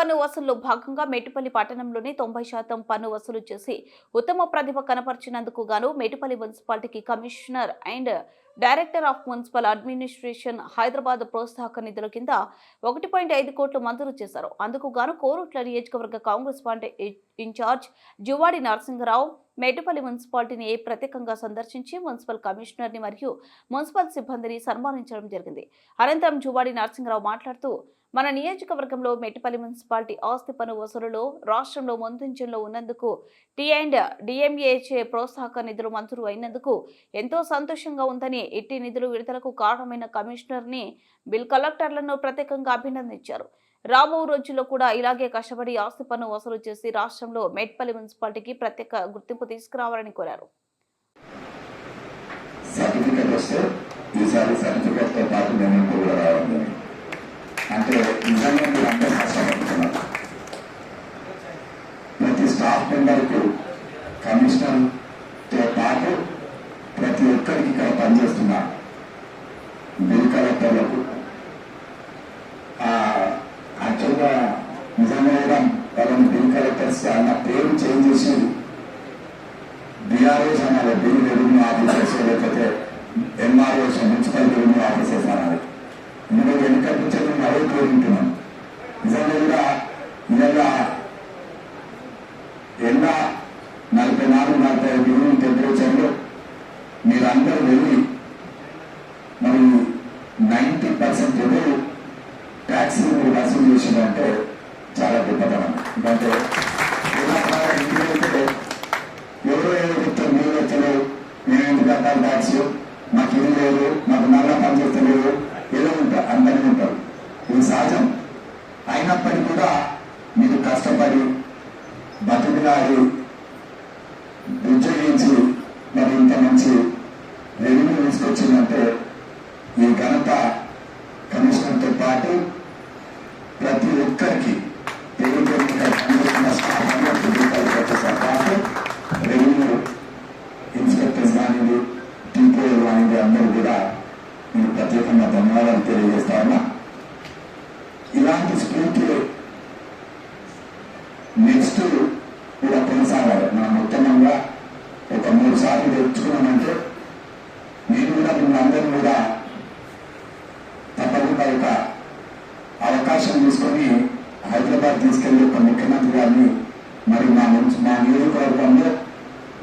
పన్ను వసూలు భాగంగా మేటుపల్లి పట్టణంలోనే తొంభై శాతం పన్ను వసూలు చేసి ఉత్తమ ప్రతిభ కనపరిచినందుకు గాను మేటుపల్లి మున్సిపాలిటీకి commissioner and director of municipal administration Hyderabad ప్రోత్సాహక నిధుల కింద ఒకటి పాయింట్ ఐదు కోట్లు మంజూరు చేశారు. అందుకు గాను కోరుట్ల నియోజకవర్గ Congress party in charge Juvadi Narasimha Rao Metpally మున్సిపాలిటీని ప్రత్యేకంగా సందర్శించి మున్సిపల్ కమిషనర్ని మరియు మున్సిపల్ సిబ్బందిని సన్మానించడం జరిగింది. అనంతరం జువాడి నరసింహరావు మాట్లాడుతూ మన నియోజకవర్గంలో మెట్టిపల్లి మున్సిపాలిటీ ఆస్తి పన్ను వసూలులో రాష్ట్రంలో ముందంజంలో ఉన్నందుకు టీ అండ్ డిఎంఏచే ప్రోత్సాహక నిధులు మంజూరు అయినందుకు ఎంతో సంతోషంగా ఉందని ఇట్టి నిధులు విడుదలకు కారణమైన కమిషనర్ని బిల్ కలెక్టర్లను ప్రత్యేకంగా అభినందించారు. రాబో రోజుల్లో కూడా ఇలాగే కష్టపడి ఆస్తి పన్ను వసూలు చేసి రాష్ట్రంలో మేట్పల్లి మున్సిపాలిటీకి ప్రత్యేక గుర్తింపు తీసుకురావాలని కోరారు. ప్రతి స్టాఫ్ మెంబర్కు పాటు ప్రతి ఒక్కరికి ఇక్కడ పనిచేస్తున్న బిల్ కలెక్టర్లకు చేసి బీఆర్ఓస్ అన్నారు బిల్ రెవెన్యూ ఆఫీసర్స్ లేకపోతే ఎంఆర్ఓస్ మున్సిపల్ రెవెన్యూ ఆఫీసర్స్ అన్నారు ఇందులో వెనుక నుంచి మేము అదే కోరుకుంటున్నాం నిజంగా కూడా ఇవాళ ఎండ నలభై నాలుగు నలభై ఐదు డిగ్రీ టెంపరేచర్లో మీరందరూ వెళ్ళి మరి నైంటీ పర్సెంట్ ఎవరు ట్యాక్సీ మీరు వసూలు చేసిందంటే చాలా గొప్పతనం. ఎందుకంటే ఉద్యోగించి మరి ఇంత మంచి రెవెన్యూ తీసుకొచ్చిందంటే ఈ ఘనత కమిషనర్తో పాటు ప్రతి ఒక్కరికి పేరు పేరు స్టాఫ్ రెవెన్యూ ఇన్స్పెక్టర్స్ కానివ్వండి టీపీఓలు కానివ్వండి అందరూ కూడా నేను ప్రత్యేకంగా ధన్యవాదాలు తెలియజేస్తా ఉన్నా. ఇలాంటి స్ఫూర్తి నెక్స్ట్ అవకాశం తీసుకొని హైదరాబాద్ తీసుకెళ్ళి ఒక ముఖ్యమంత్రి గారిని మరి మా మున్సి- మా నియోజకవర్గంలో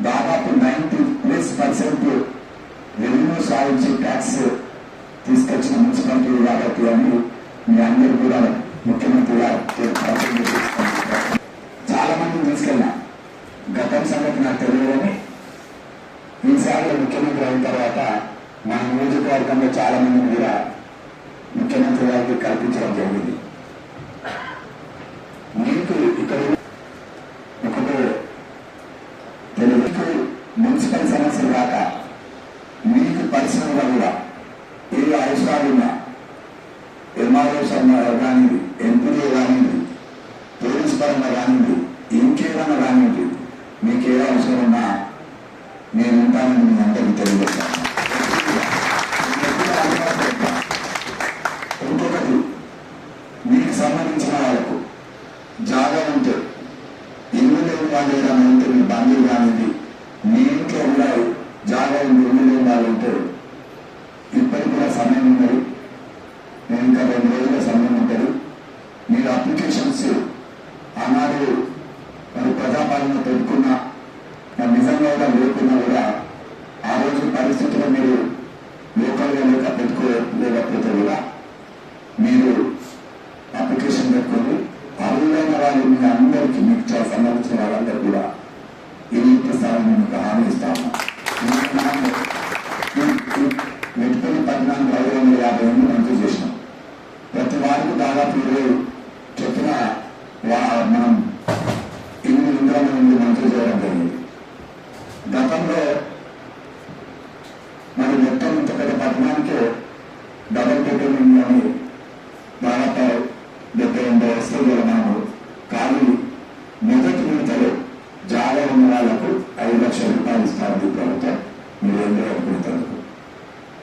దాదాపు నైన్టీ ప్లస్ పర్సెంట్ రెవెన్యూ సాధించి ట్యాక్స్ తీసుకొచ్చిన మున్సిపాలిటీ కాబట్టి అని మీ అందరూ కూడా ముఖ్యమంత్రి గారు చాలా మందిని తీసుకెళ్ళినా గతం సంగతి నాకు తెలియదని ఈసారి ముఖ్యమంత్రి అయిన తర్వాత మన నియోజకవర్గంలో చాలా మందిని కూడా ముఖ్యమంత్రి గారికి కల్పించడం జరిగింది మీకు ఇక్కడ ఒకటే తెలుగుకు మున్సిపల్ సమస్యలు కాక మీకు పర్సనల్గా కూడా ఏ అవసరాలు ఉన్నా ఎంఆర్ఓ కానివ్వండి ఎంపీడీ కానివ్వండి పోలీస్ పరంగా కానివ్వండి ఇంకేదైనా కానివ్వండి మీకు ఏ అవసరం ఉన్నా నేను ఉంటానని మీ అందరికీ తెలియదు గతంలో మరి మొత్తం ఇంత పెద్ద పట్టణానికే డబల్ బెడ్రూమ్ అని